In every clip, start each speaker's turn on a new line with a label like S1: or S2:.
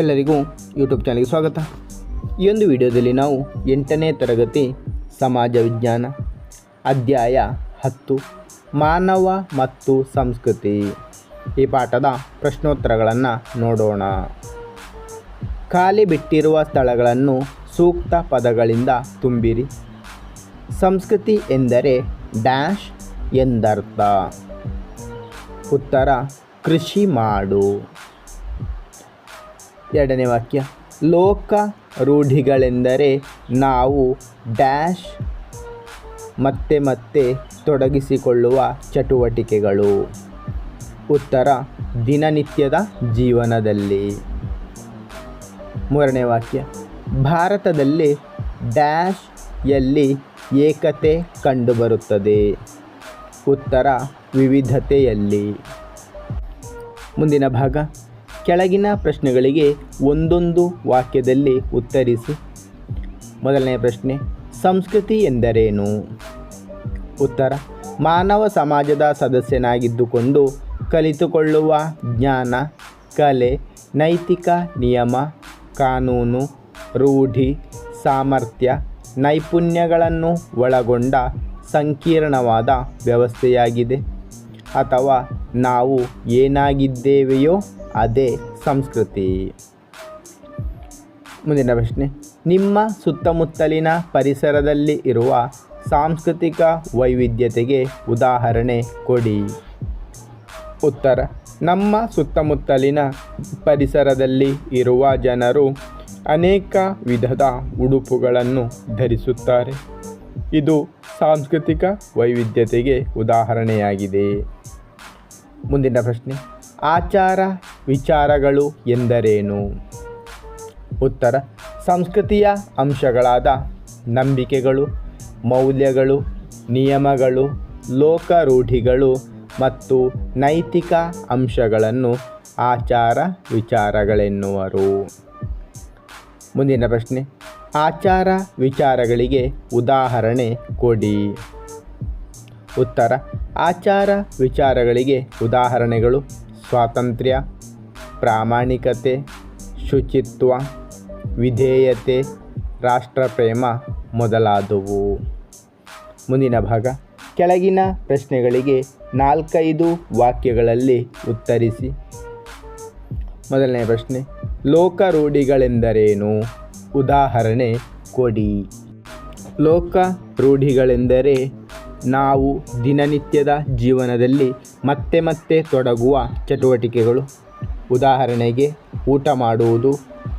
S1: ಎಲ್ಲರಿಗೂ ಯೂಟ್ಯೂಬ್ ಚಾನಲ್ಗೆ ಸ್ವಾಗತ. ಈ ಒಂದು ವಿಡಿಯೋದಲ್ಲಿ ನಾವು ಎಂಟನೇ ತರಗತಿ ಸಮಾಜ ವಿಜ್ಞಾನ ಅಧ್ಯಾಯ ಹತ್ತು, ಮಾನವ ಮತ್ತು ಸಂಸ್ಕೃತಿ ಈ ಪಾಠದ ಪ್ರಶ್ನೋತ್ತರಗಳನ್ನು ನೋಡೋಣ. ಖಾಲಿ ಬಿಟ್ಟಿರುವ ಸ್ಥಳಗಳನ್ನು ಸೂಕ್ತ ಪದಗಳಿಂದ ತುಂಬಿರಿ. ಸಂಸ್ಕೃತಿ ಎಂದರೆ ಡ್ಯಾಶ್ ಎಂದರ್ಥ. ಉತ್ತರ, ಕೃಷಿ ಮಾಡು. ಎರಡನೇ ವಾಕ್ಯ. ಲೋಕ ರೂಢಿಗಳೆಂದರೆ ನಾವು ಡ್ಯಾಶ್ ಮತ್ತೆ ಮತ್ತೆ ತೊಡಗಿಸಿಕೊಳ್ಳುವ ಚಟುವಟಿಕೆಗಳು. ಉತ್ತರ, ದಿನನಿತ್ಯದ ಜೀವನದಲ್ಲಿ. ಮೂರನೇ ವಾಕ್ಯ. ಭಾರತದಲ್ಲಿ ಡ್ಯಾಶ್ ಯಲ್ಲಿ ಏಕತೆ ಕಂಡುಬರುತ್ತದೆ. ಉತ್ತರ, ವಿವಿಧತೆಯಲ್ಲಿ. ಮುಂದಿನ ಭಾಗ. ಕೆಳಗಿನ ಪ್ರಶ್ನೆಗಳಿಗೆ ಒಂದೊಂದು ವಾಕ್ಯದಲ್ಲಿ ಉತ್ತರಿಸಿ. ಮೊದಲನೇ ಪ್ರಶ್ನೆ, ಸಂಸ್ಕೃತಿ ಎಂದರೇನು? ಉತ್ತರ, ಮಾನವ ಸಮಾಜದ ಸದಸ್ಯನಾಗಿದ್ದುಕೊಂಡು ಕಲಿತುಕೊಳ್ಳುವ ಜ್ಞಾನ, ಕಲೆ, ನೈತಿಕ ನಿಯಮ, ಕಾನೂನು, ರೂಢಿ, ಸಾಮರ್ಥ್ಯ, ನೈಪುಣ್ಯಗಳನ್ನು ಒಳಗೊಂಡ ಸಂಕೀರ್ಣವಾದ ವ್ಯವಸ್ಥೆಯಾಗಿದೆ. ಅಥವಾ ನಾವು ಏನಾಗಿದ್ದೇವೆಯೋ ಅದೇ ಸಂಸ್ಕೃತಿ. ಮುಂದಿನ ಪ್ರಶ್ನೆ. ನಿಮ್ಮ ಸುತ್ತಮುತ್ತಲಿನ ಪರಿಸರದಲ್ಲಿ ಇರುವ ಸಾಂಸ್ಕೃತಿಕ ವೈವಿಧ್ಯತೆಗೆ ಉದಾಹರಣೆ ಕೊಡಿ. ಉತ್ತರ. ನಮ್ಮ ಸುತ್ತಮುತ್ತಲಿನ ಪರಿಸರದಲ್ಲಿ ಇರುವ ಜನರು ಅನೇಕ ವಿಧದ ಉಡುಪುಗಳನ್ನು ಧರಿಸುತ್ತಾರೆ. ಇದು ಸಾಂಸ್ಕೃತಿಕ ವೈವಿಧ್ಯತೆಗೆ ಉದಾಹರಣೆಯಾಗಿದೆ. ಮುಂದಿನ ಪ್ರಶ್ನೆ. ಆಚಾರ ವಿಚಾರಗಳು ಎಂದರೇನು? ಉತ್ತರ, ಸಂಸ್ಕೃತಿಯ ಅಂಶಗಳಾದ ನಂಬಿಕೆಗಳು, ಮೌಲ್ಯಗಳು, ನಿಯಮಗಳು, ಲೋಕರೂಢಿಗಳು ಮತ್ತು ನೈತಿಕ ಅಂಶಗಳನ್ನು ಆಚಾರ ವಿಚಾರಗಳೆನ್ನುವರು. ಮುಂದಿನ ಪ್ರಶ್ನೆ, ಆಚಾರ ವಿಚಾರಗಳಿಗೆ ಉದಾಹರಣೆ ಕೊಡಿ. ಉತ್ತರ. ಆಚಾರ ವಿಚಾರಗಳಿಗೆ ಉದಾಹರಣೆಗಳು. ಸ್ವಾತಂತ್ರ್ಯ, ಪ್ರಾಮಾಣಿಕತೆ, ಶುಚಿತ್ವ, ವಿಧೇಯತೆ, ರಾಷ್ಟ್ರಪ್ರೇಮ ಮೊದಲಾದವು. ಮುಂದಿನ ಭಾಗ. ಕೆಳಗಿನ ಪ್ರಶ್ನೆಗಳಿಗೆ ನಾಲ್ಕೈದು ವಾಕ್ಯಗಳಲ್ಲಿ ಉತ್ತರಿಸಿ. ಮೊದಲನೇ ಪ್ರಶ್ನೆ. ಲೋಕರೂಢಿಗಳೆಂದರೇನು? ಉದಾಹರಣೆ ಕೊಡಿ. ಲೋಕ ರೂಢಿಗಳೆಂದರೆ ನಾವು ದಿನನಿತ್ಯದ ಜೀವನದಲ್ಲಿ ಮತ್ತೆ ಮತ್ತೆ ತೊಡಗುವ ಚಟುವಟಿಕೆಗಳು. ಉದಾಹರಣೆಗೆ, ಊಟ ಮಾಡುವುದು,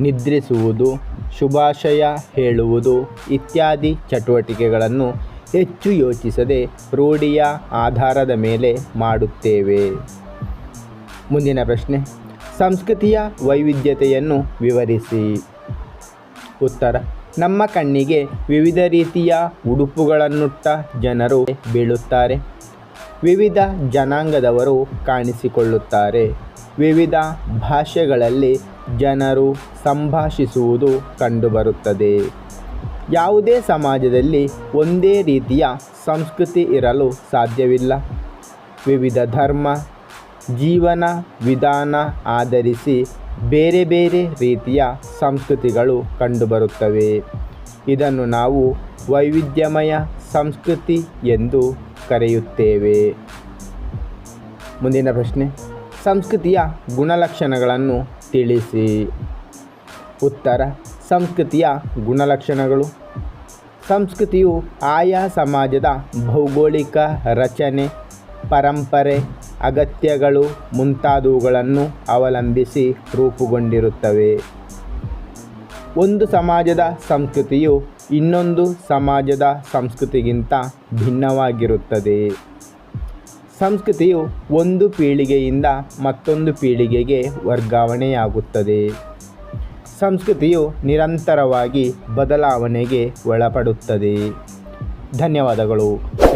S1: ನಿದ್ರಿಸುವುದು, ಶುಭಾಶಯ ಹೇಳುವುದು ಇತ್ಯಾದಿ ಚಟುವಟಿಕೆಗಳನ್ನು ಹೆಚ್ಚು ಯೋಚಿಸದೆ ರೂಢಿಯ ಆಧಾರದ ಮೇಲೆ ಮಾಡುತ್ತೇವೆ. ಮುಂದಿನ ಪ್ರಶ್ನೆ, ಸಂಸ್ಕೃತಿಯ ವೈವಿಧ್ಯತೆಯನ್ನು ವಿವರಿಸಿ. ಉತ್ತರ ನಮ್ಮ ಕಣ್ಣಿಗೆ ವಿವಿಧ ರೀತಿಯ ಉಡುಪುಗಳನ್ನುಟ್ಟ ಜನರು ಬೀಳುತ್ತಾರೆ. ವಿವಿಧ ಜನಾಂಗದವರು ಕಾಣಿಸಿಕೊಳ್ಳುತ್ತಾರೆ. ವಿವಿಧ ಭಾಷೆಗಳಲ್ಲಿ ಜನರು ಸಂಭಾಷಿಸುವುದು ಕಂಡುಬರುತ್ತದೆ. ಯಾವುದೇ ಸಮಾಜದಲ್ಲಿ ಒಂದೇ ರೀತಿಯ ಸಂಸ್ಕೃತಿ ಇರಲು ಸಾಧ್ಯವಿಲ್ಲ. ವಿವಿಧ ಧರ್ಮ ಜೀವನ, ವಿಧಾನ ಆಧರಿಸಿ ಬೇರೆ ಬೇರೆ ರೀತಿಯ ಸಂಸ್ಕೃತಿಗಳು ಕಂಡುಬರುತ್ತವೆ. ಇದನ್ನು ನಾವು ವೈವಿಧ್ಯಮಯ ಸಂಸ್ಕೃತಿ ಎಂದು ಕರೆಯುತ್ತೇವೆ. ಮುಂದಿನ ಪ್ರಶ್ನೆ. ಸಂಸ್ಕೃತಿಯ ಗುಣಲಕ್ಷಣಗಳನ್ನು ತಿಳಿಸಿ. ಉತ್ತರ. ಸಂಸ್ಕೃತಿಯ ಗುಣಲಕ್ಷಣಗಳು. ಸಂಸ್ಕೃತಿಯು ಆಯಾ ಸಮಾಜದ ಭೌಗೋಳಿಕ ರಚನೆ, ಪರಂಪರೆ ಅಗತ್ಯಗಳು ಮುಂತಾದವುಗಳನ್ನು ಅವಲಂಬಿಸಿ ರೂಪುಗೊಂಡಿರುತ್ತವೆ. ಒಂದು ಸಮಾಜದ ಸಂಸ್ಕೃತಿಯು ಇನ್ನೊಂದು ಸಮಾಜದ ಸಂಸ್ಕೃತಿಗಿಂತ ಭಿನ್ನವಾಗಿರುತ್ತದೆ. ಸಂಸ್ಕೃತಿಯು ಒಂದು ಪೀಳಿಗೆಯಿಂದ ಮತ್ತೊಂದು ಪೀಳಿಗೆಗೆ ವರ್ಗಾವಣೆಯಾಗುತ್ತದೆ. ಸಂಸ್ಕೃತಿಯು ನಿರಂತರವಾಗಿ ಬದಲಾವಣೆಗೆ ಒಳಪಡುತ್ತದೆ. ಧನ್ಯವಾದಗಳು.